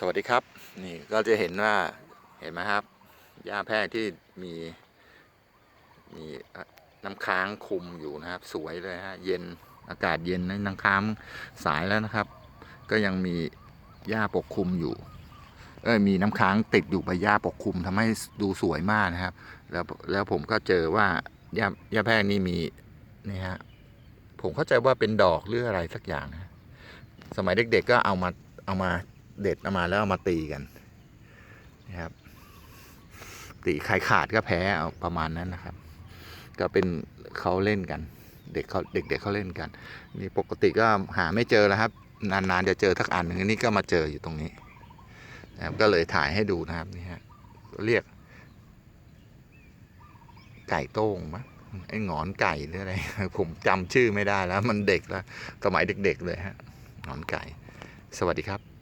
สวัสดีครับ นี่ก็จะเห็นว่าเห็นไหมครับหญ้าแพรกที่มีมีน้ำค้างคุมอยู่นะครับ สวยเลยฮะเย็นอากาศเย็นนะน้ำค้างสายแล้วนะครับ ก็ยังมีหญ้าปกคลุมอยู่เอ้ยมีน้ำค้างติดอยู่ใบหญ้าปกคลุมทำให้ดูสวยมากนะครับ แล้วแล้วผมก็เจอว่าหญ้าหญ้าแพรกนี่มีนี่ฮะผมเข้าใจว่าเป็นดอกหรืออะไรสักอย่างนะสมัยเด็กๆก็เอามาเอามา เด็ดเอามาแล้วเอามาตีกันนะครับ ตีใครขาดก็แพ้เอาประมาณนั้นนะครับ ก็เป็นเขาเล่นกัน เด็กเขาเด็กๆเขาเล่นกัน นี่ปกติก็หาไม่เจอแล้วครับ นานๆจะเจอทักอันหนึ่งอันนี้ก็มาเจออยู่ตรงนี้นะครับก็เลยถ่ายให้ดูนะครับนี่ฮะเรียก ไก่โต้งมั้งไอ้หงอนไก่หรืออะไรผมจำชื่อไม่ได้แล้ว มันเด็กแล้วสมัยเด็ก ๆ เลยฮะหงอนไก่ สวัสดีครับ